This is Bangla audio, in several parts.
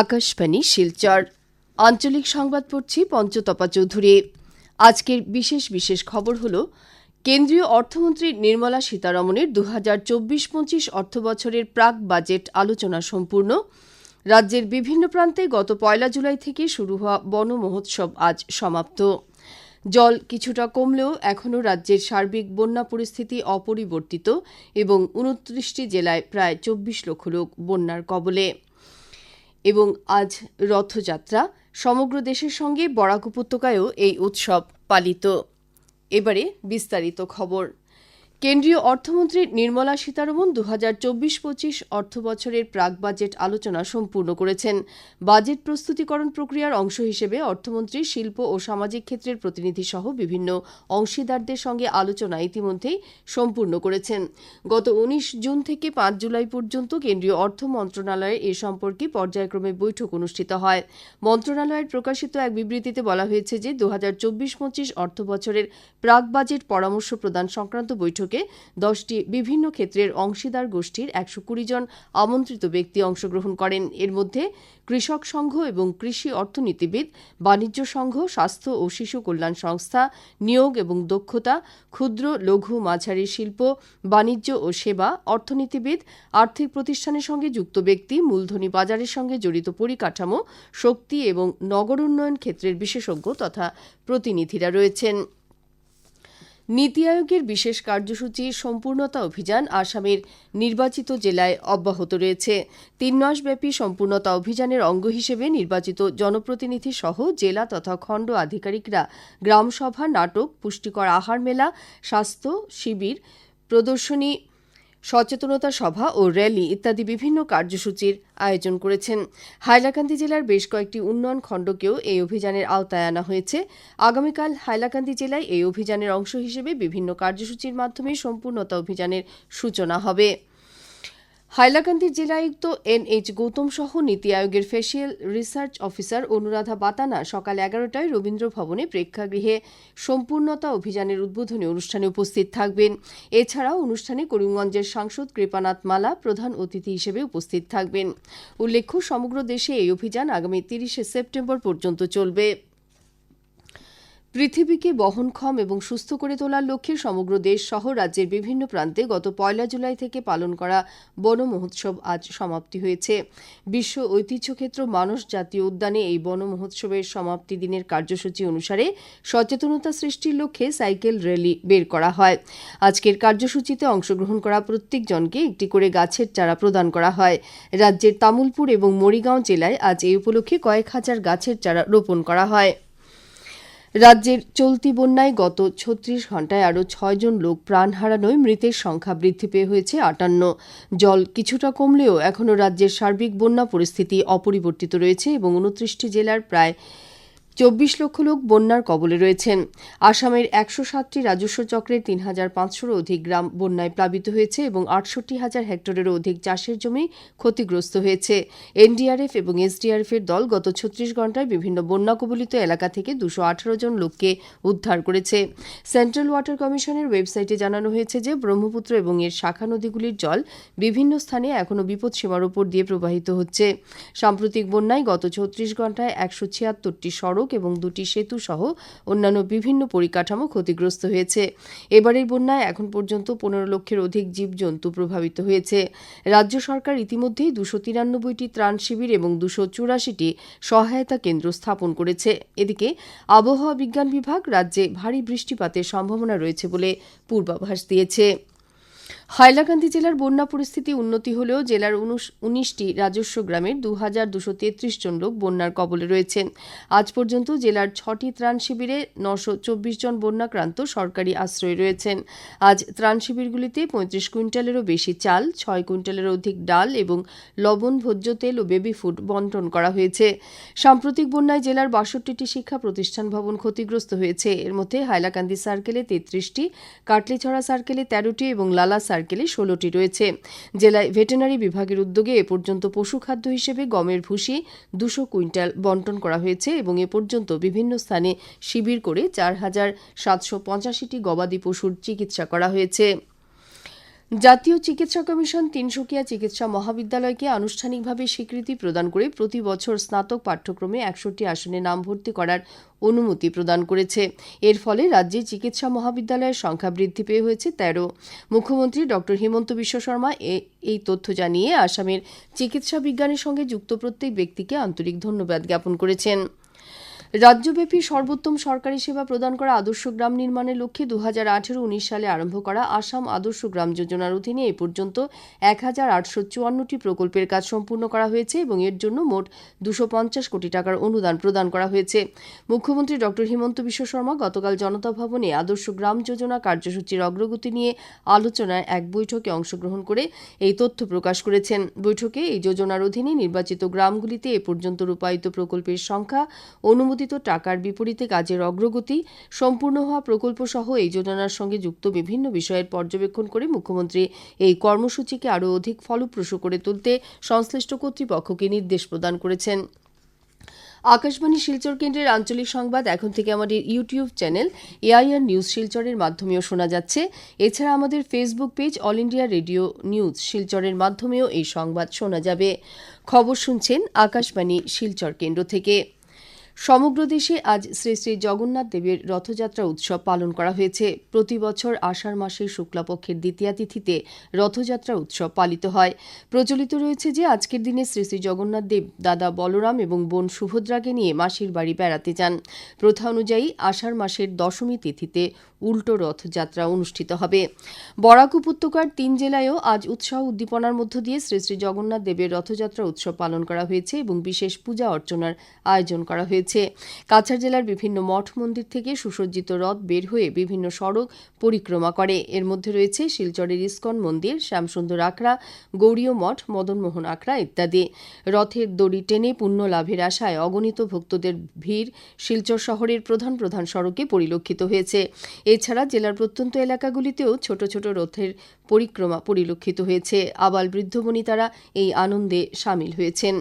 আকাশবাণী, শিলচর। আঞ্চলিক সংবাদ পড়ছি পঞ্চতপা চৌধুরী। আজকের বিশেষ বিশেষ খবর হল, কেন্দ্রীয় অর্থমন্ত্রী নির্মলা সীতারমণের দু হাজার চব্বিশ পঁচিশ অর্থবছরের প্রাক বাজেট আলোচনা সম্পূর্ণ। রাজ্যের বিভিন্ন প্রান্তে গত পয়লা জুলাই থেকে শুরু হওয়া বন মহোৎসব আজ সমাপ্ত। জল কিছুটা কমলেও এখনও রাজ্যের সার্বিক বন্যা পরিস্থিতি অপরিবর্তিত এবং উনত্রিশটি জেলায় প্রায় চব্বিশ লক্ষ লোক বন্যার কবলে। এবং আজ রথযাত্রা সমগ্র দেশের সঙ্গে বরাক উপত্যকায়ও এই উৎসব পালিত। এবারে বিস্তারিত খবর। কেন্দ্রীয় অর্থমন্ত্রী নির্মলা সীতারমন দু হাজার চব্বিশ পঁচিশ অর্থ বছরের প্রাক বাজেট আলোচনা সম্পূর্ণ করেছেন। বাজেট প্রস্তুতিকরণ প্রক্রিয়ার অংশ হিসেবে অর্থমন্ত্রী, শিল্প ও সামাজিক ক্ষেত্রের প্রতিনিধি সহ বিভিন্ন অংশীদারদের সঙ্গে আলোচনা ইতিমধ্যেই সম্পূর্ণ করেছেন। গত উনিশ জুন থেকে পাঁচ জুলাই পর্যন্ত কেন্দ্রীয় অর্থ মন্ত্রণালয়ে এ সম্পর্কে পর্যায়ক্রমে বৈঠক অনুষ্ঠিত হয়। মন্ত্রণালয়ের প্রকাশিত এক বিবৃতিতে বলা হয়েছে যে দু হাজার চব্বিশ পঁচিশ অর্থ বছরের প্রাক বাজেট পরামর্শ প্রদান সংক্রান্ত বৈঠকে দশটি বিভিন্ন ক্ষেত্রের অংশীদার গোষ্ঠীর একশো কুড়ি জন আমন্ত্রিত ব্যক্তি অংশগ্রহণ করেন। এর মধ্যে কৃষক সংঘ এবং কৃষি অর্থনীতিবিদ, বাণিজ্য সংঘ, স্বাস্থ্য ও শিশু কল্যাণ সংস্থা, নিয়োগ এবং দক্ষতা, ক্ষুদ্র, লঘু, মাঝারি শিল্প, বাণিজ্য ও সেবা, অর্থনীতিবিদ, আর্থিক প্রতিষ্ঠানের সঙ্গে যুক্ত ব্যক্তি, মূলধনী বাজারের সঙ্গে জড়িত পরিকাঠামো, শক্তি এবং নগর উন্নয়ন ক্ষেত্রের বিশেষজ্ঞ তথা প্রতিনিধিরা রয়েছেন। নীতি আয়োগের বিশেষ কার্যসূচি, সম্পূর্ণতা অভিযান আসামের নির্বাচিত জেলায় অব্যাহত রয়েছে। তিন মাসব্যাপী সম্পূর্ণতা অভিযানের অঙ্গ হিসেবে নির্বাচিত জনপ্রতিনিধি সহ জেলা তথা খণ্ড আধিকারিকরা গ্রামসভা, নাটক, পুষ্টিকর আহার মেলা, স্বাস্থ্য শিবির, প্রদর্শনী সচেতনতা সভা ও র্যালি ইত্যাদি বিভিন্ন কার্যসূচির আয়োজন করেছেন। হাইলাকান্দি জেলার বেশ কয়েকটি উন্নয়ন খণ্ডকেও এই অভিযানের আওতায় আনা হয়েছে। আগামীকাল হাইলাকান্দি জেলায় এই অভিযানের অংশ হিসেবে বিভিন্ন কার্যসূচির মাধ্যমে সম্পূর্ণতা অভিযানের সূচনা হবে। হাইলাকান্দির জেলায়ুক্ত এন এইচ গৌতম সহ নীতি আয়োগের ফেসিয়াল রিসার্চ অফিসার অনুরাধা বাতানা সকাল এগারোটায় রবীন্দ্র ভবনে প্রেক্ষাগৃহে সম্পূর্ণতা অভিযানের উদ্বোধনী অনুষ্ঠানে উপস্থিত থাকবেন। এছাড়াও অনুষ্ঠানে করিমগঞ্জের সাংসদ কৃপানাথ মালা প্রধান অতিথি হিসেবে উপস্থিত থাকবেন। উল্লেখ্য, সমগ্র দেশে এই অভিযান আগামী তিরিশে সেপ্টেম্বর পর্যন্ত চলবে। পৃথিবীকে বহনক্ষম এবং সুস্থ করে তোলার লক্ষ্যে সমগ্র দেশ সহ রাজ্যের বিভিন্ন প্রান্তে গত পয়লা জুলাই থেকে পালন করা বন মহোৎসব আজ সমাপ্তি হয়েছে। বিশ্ব ঐতিহ্যক্ষেত্র মানস জাতীয় উদ্যানে এই বন মহোৎসবের সমাপ্তি দিনের কার্যসূচি অনুসারে সচেতনতা সৃষ্টির লক্ষ্যে সাইকেল র্যালি বের করা হয়। আজকের কার্যসূচিতে অংশগ্রহণ করা প্রত্যেকজনকে একটি করে গাছের চারা প্রদান করা হয়। রাজ্যের তামুলপুর এবং মরিগাঁও জেলায় আজ এই উপলক্ষে কয়েক হাজার গাছের চারা রোপণ করা হয়। রাজ্যের চলতি বন্যায় গত ছত্রিশ ঘন্টায় আরও ছয়জন লোক প্রাণ হারানোয় মৃতের সংখ্যা বৃদ্ধি পেয়ে হয়েছে আটান্ন। জল কিছুটা কমলেও এখনও রাজ্যের সার্বিক বন্যা পরিস্থিতি অপরিবর্তিত রয়েছে এবং উনত্রিশটি জেলার প্রায় চব্বিশ লক্ষ লোক বন্যার কবলে রয়েছেন। আসামের একশো সাতটি রাজস্ব চক্রের তিন হাজার পাঁচশোরও অধিক গ্রাম বন্যায় প্লাবিত হয়েছে এবং আটষট্টি হাজার হেক্টরেরও অধিক চাষের জমি ক্ষতিগ্রস্ত হয়েছে। এনডিআরএফ এবং এসডিআরএফ এর দল গত ছত্রিশ ঘন্টায় বিভিন্ন বন্যা কবলিত এলাকা থেকে দুশো আঠারো জন লোককে উদ্ধার করেছে। সেন্ট্রাল ওয়াটার কমিশনের ওয়েবসাইটে জানানো হয়েছে যে, ব্রহ্মপুত্র এবং এর শাখা নদীগুলির জল বিভিন্ন স্থানে এখনও বিপদসীমার উপর দিয়ে প্রবাহিত হচ্ছে। সাম্প্রতিক বন্যায় গত ছত্রিশ ঘন্টায় একশো ছিয়াত্তরটি সড়ক সড়ক এবং দুটি সেতু সহ অন্যান্য বিভিন্ন পরিকাঠামো ক্ষতিগ্রস্ত হয়েছে। এবারের বন্যায় এখন পর্যন্ত পনেরো লক্ষের অধিক জীবজন্তু প্রভাবিত হয়েছে। রাজ্য সরকার ইতিমধ্যেই দুশো তিরানব্বইটি ত্রাণ শিবির এবং দুশো চুরাশিটি সহায়তা কেন্দ্র স্থাপন করেছে। এদিকে আবহাওয়া বিজ্ঞান বিভাগ রাজ্যে ভারী বৃষ্টিপাতের সম্ভাবনা রয়েছে বলে পূর্বাভাস দিয়েছে। হাইলাকান্দি জেলার বন্যা পরিস্থিতি উন্নতি হলেও জেলার উনিশটি রাজস্ব গ্রামের দু হাজার দুশো তেত্রিশ জন লোক বন্যার কবলে রয়েছেন আজ পর্যন্ত জেলার ছটি ত্রাণ শিবিরে নশো চব্বিশ জন বন্যাক্রান্ত সরকারি আশ্রয় রয়েছেন। আজ ত্রাণ শিবিরগুলিতে পঁয়ত্রিশ কুইন্টালেরও বেশি চাল, ছয় কুইন্টালের অধিক ডাল এবং লবণ, ভোজ্য তেল ও বেবি ফুড বন্টন করা হয়েছে। সাম্প্রতিক বন্যায় জেলার বাষট্টিটি শিক্ষা প্রতিষ্ঠান ভবন ক্ষতিগ্রস্ত হয়েছে। এর মধ্যে হাইলাকান্দি সার্কেলে তেত্রিশটি, কাটলিছড়া সার্কেলে তেরোটি এবং লালা সার্কেলে ষোলোটি রয়েছে। জেলায় ভেটেনারি বিভাগের উদ্যোগে এ পর্যন্ত পশু খাদ্য হিসেবে গমের ভুষি দুশো কুইন্টাল বন্টন করা হয়েছে এবং এ পর্যন্ত বিভিন্ন স্থানে শিবির করে চার হাজার সাতশো পঁচাশিটি গবাদি পশুর চিকিৎসা করা হয়েছে। জাতীয় চিকিৎসা কমিশন তিনশোকিয়া চিকিৎসা মহাবিদ্যালয়কে আনুষ্ঠানিকভাবে স্বীকৃতি প্রদান করে প্রতি বছর স্নাতক পাঠ্যক্রমে একষট্টি আসনে নাম ভর্তি করার অনুমতি প্রদান করেছে। এর ফলে রাজ্যে চিকিৎসা মহাবিদ্যালয়ের সংখ্যা বৃদ্ধি পেয়ে হয়েছে তেরো। মুখ্যমন্ত্রী ড. হিমন্ত বিশ্ব শর্মা এই তথ্য জানিয়ে আসামের চিকিৎসা বিজ্ঞানের সঙ্গে যুক্ত প্রত্যেক ব্যক্তিকে আন্তরিক ধন্যবাদ জ্ঞাপন করেছেন। রাজ্যব্যাপী সর্বোত্তম সরকারি সেবা প্রদান করা আদর্শ গ্রাম নির্মাণের লক্ষ্যে দু হাজার আঠেরো উনিশ সালে আরম্ভ করা আসাম আদর্শ গ্রাম যোজনার অধীনে এ পর্যন্ত এক হাজার আটশো চুয়ান্নটি প্রকল্পের কাজ সম্পূর্ণ করা হয়েছে এবং এর জন্য মোট দুশো পঞ্চাশ কোটি টাকার অনুদান প্রদান করা হয়েছে। মুখ্যমন্ত্রী ডক্টর হিমন্ত বিশ্ব শর্মা গতকাল জনতা ভবনে আদর্শ গ্রাম যোজনা কার্যসূচির অগ্রগতি নিয়ে আলোচনায় এক বৈঠকে অংশগ্রহণ করে এই তথ্য প্রকাশ করেছেন। বৈঠকে এই যোজনার অধীনে নির্বাচিত গ্রামগুলিতে এ পর্যন্ত রূপায়িত প্রকল্পের সংখ্যা অনুমোদিত টাকার বিপরীতে কাজের অগ্রগতি সম্পূর্ণ হওয়া প্রকল্প সহ এই যোজনার সঙ্গে যুক্ত বিভিন্ন বিষয়ের পর্যবেক্ষণ করে মুখ্যমন্ত্রী এই কর্মসূচিকে আরও অধিক ফলপ্রসূ করে তুলতে সংশ্লিষ্ট কর্তৃপক্ষকে নির্দেশ প্রদান করেছেন। আকাশবাণী শিলচর কেন্দ্রের আঞ্চলিক সংবাদ এখন থেকে আমাদের ইউটিউব চ্যানেল এআইআর নিউজ শিলচরের মাধ্যমেও শোনা যাচ্ছে। এছাড়া আমাদের Facebook page All India Radio news শিলচরের মাধ্যমেও এই সংবাদ শোনা যাবে। খবর শুনছেন আকাশবাণী শিলচর কেন্দ্র থেকে। সমগ্র দেশে আজ শ্রী শ্রী জগন্নাথ দেবের রথযাত্রা উৎসব পালন করা হয়েছে। প্রতি বছর আষাঢ় মাসের শুক্লাপক্ষের দ্বিতীয়া তিথিতে রথযাত্রা উৎসব পালিত হয়। প্রচলিত রয়েছে যে আজকের দিনে শ্রী শ্রী জগন্নাথ দেব, দাদা বলরাম এবং বোন সুভদ্রাকে নিয়ে মাসির বাড়ি বেড়াতে যান। প্রথা অনুযায়ী আষাঢ় মাসের দশমী তিথিতে উল্টো রথযাত্রা অনুষ্ঠিত হবে। বরাক উপত্যকার তিন জেলায়ও আজ উৎসাহ উদ্দীপনার মধ্য দিয়ে শ্রী শ্রী জগন্নাথ দেবের রথযাত্রা উৎসব পালন করা হয়েছে এবং বিশেষ পূজা অর্চনার আয়োজন করা হয়েছে। কাছাড় জেলার বিভিন্ন মঠ মন্দির থেকে সুসজ্জিত রথ বের হয়ে বিভিন্ন সড়ক পরিক্রমা করে। এর মধ্যে রয়েছে শিলচরের ইস্কন মন্দির, শ্যামসুন্দর আখড়া, গৌরীয় মঠ, মদনমোহন আখড়া ইত্যাদি। রথের দড়ি টেনে পুণ্য লাভের আশায় অগণিত ভক্তদের ভিড় শিলচর শহরের প্রধান প্রধান সড়কে পরিলক্ষিত হয়েছে। এছাড়া জেলার প্রত্যন্ত এলাকাগুলিতেও ছোট ছোট রথের পরিক্রমা পরিলক্ষিত হয়েছে। আবাল বৃদ্ধ বনিতারা এই আনন্দে সামিল হয়েছেন।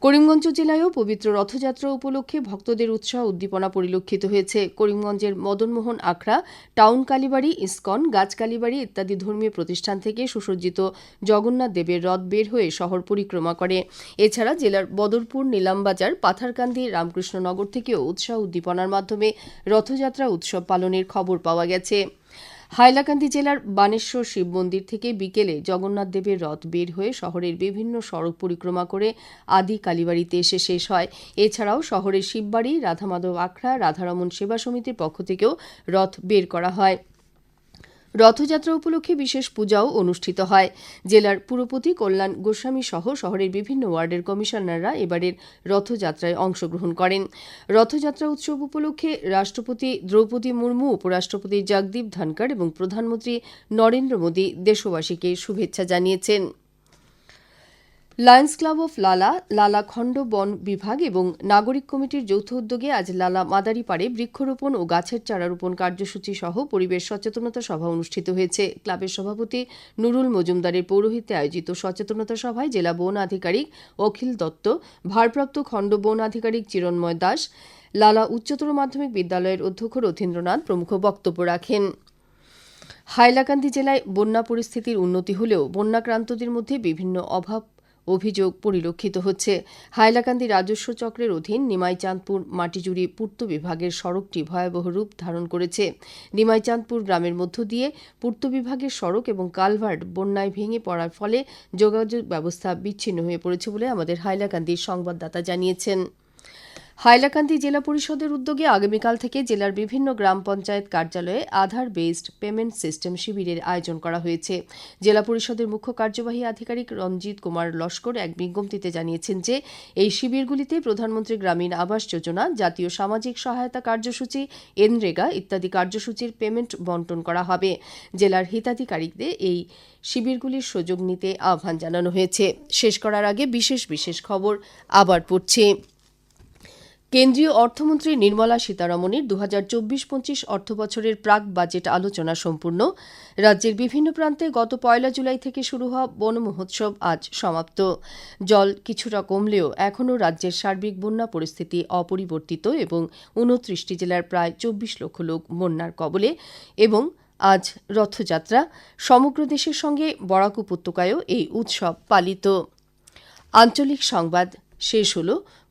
করিমগঞ্জ জেলায়ও পবিত্র রথযাত্রা উপলক্ষে ভক্তদের উৎসাহ উদ্দীপনা পরিলক্ষিত হয়েছে। করিমগঞ্জের মদনমোহন আখড়া, টাউন কালীবাড়ি, ইস্কন, গাছ কালীবাড়ি ইত্যাদি ধর্মীয় প্রতিষ্ঠান থেকে সুসজ্জিত জগন্নাথ দেবের রথ বের হয়ে শহর পরিক্রমা করে। এছাড়া জেলার বদরপুর, নীলামবাজার, পাথারকান্দি, রামকৃষ্ণনগর থেকেও উৎসাহ উদ্দীপনার মাধ্যমে রথযাত্রা উৎসব পালনের খবর পাওয়া গেছে। হাইলাকান্দি জেলার বানেশ্বর শিব মন্দির থেকে বিকেলে জগন্নাথ দেবের রথ বের হয়ে শহরের বিভিন্ন সড়ক পরিক্রমা করে আদি কালীবাড়িতে এসে শেষ হয়। এছাড়াও শহরের শিববাড়ি, রাধামাধব আখড়া রাধারমন সেবা সমিতির পক্ষ থেকেও রথ বের করা হয়। রথযাত্রা উপলক্ষে বিশেষ পূজাও অনুষ্ঠিত হয়। জেলার পুরপতি কল্যাণ গোস্বামী সহ শহরের বিভিন্ন ওয়ার্ডের কমিশনাররা এবারের রথযাত্রায় অংশগ্রহণ করেন। রথযাত্রা উৎসব উপলক্ষে রাষ্ট্রপতি দ্রৌপদী মুর্মু, উপরাষ্ট্রপতি জগদীপ ধনকর এবং প্রধানমন্ত্রী নরেন্দ্র মোদী দেশবাসীকে শুভেচ্ছা জানিয়েছেন। লায়ন্স ক্লাব অফ লালা লালা খণ্ড বন বিভাগ এবং নাগরিক কমিটির যৌথ উদ্যোগে আজ লালা মাদারিপাড়ে বৃক্ষরোপণ ও গাছের চারা রোপণ কার্যসূচি সহ পরিবেশ সচেতনতা সভা অনুষ্ঠিত হয়েছে। ক্লাবের সভাপতি নুরুল মজুমদারের পৌরোহিত্যে আয়োজিত সচেতনতা সভায় জেলা বন আধিকারিক অখিল দত্ত, ভারপ্রাপ্ত খণ্ড বন আধিকারিক চিরন্ময় দাস লালা উচ্চতর মাধ্যমিক বিদ্যালয়ের অধ্যক্ষ রথীন্দ্রনাথ প্রমুখ বক্তব্য রাখেন। হাইলাকান্দি জেলায় বন্যা পরিস্থিতির উন্নতি হলেও বন্যাক্রান্তদের মধ্যে বিভিন্ন অভাব অভিযোগ পরিলক্ষিত হচ্ছে। হাইলাকান্দি রাজস্ব চক্রের অধীন নিমাইচাঁদপুর মাটিজুড়ি পূর্ত বিভাগের সড়কটি ভয়াবহ রূপ ধারণ করেছে। নিমাইচাঁদপুর গ্রামের মধ্য দিয়ে পূর্ত বিভাগের সড়ক এবং কালভার্ট বন্যায় ভেঙে পড়ার ফলে যোগাযোগ ব্যবস্থা বিচ্ছিন্ন হয়ে পড়েছে বলে আমাদের হাইলাকান্দির সংবাদদাতা জানিয়েছেন। হাইলাকান্দি জেলা পরিষদের উদ্যোগে আগামীকাল থেকে জেলার বিভিন্ন গ্রাম পঞ্চায়েত কার্যালয়ে আধার বেসড পেমেন্ট সিস্টেম শিবিরের আয়োজন করা হয়েছে। জেলা পরিষদের মুখ্য কার্যবাহী আধিকারিক রঞ্জিত কুমার লস্কর এক বিজ্ঞপ্তিতে জানিয়েছেন যে, এই শিবিরগুলিতে প্রধানমন্ত্রী গ্রামীণ আবাস যোজনা, জাতীয় সামাজিক সহায়তা কার্যসূচি, এনরেগা ইত্যাদি কার্যসূচির পেমেন্ট বন্টন করা হবে। জেলার হিতাধিকারীদের এই শিবিরগুলির সুযোগ নিতে আহ্বান জানানো হয়েছে। শেষ করার আগে বিশেষ বিশেষ খবর আবার পড়ছে। কেন্দ্রীয় অর্থমন্ত্রী নির্মলা সীতারমণের দু হাজার চব্বিশ পঁচিশ অর্থ বছরের প্রাক বাজেট আলোচনা সম্পূর্ণ। রাজ্যের বিভিন্ন প্রান্তে গত পয়লা জুলাই থেকে শুরু হওয়া বন মহোৎসব আজ সমাপ্ত। জল কিছুটা কমলেও এখনও রাজ্যের সার্বিক বন্যা পরিস্থিতি অপরিবর্তিত এবং উনত্রিশটি জেলার প্রায় চব্বিশ লক্ষ লোক বন্যার কবলে এবং আজ রথযাত্রা, সমগ্র দেশের সঙ্গে বরাক উপত্যকায়ও এই উৎসব পালিত। আঞ্চলিক সংবাদ শেষ হল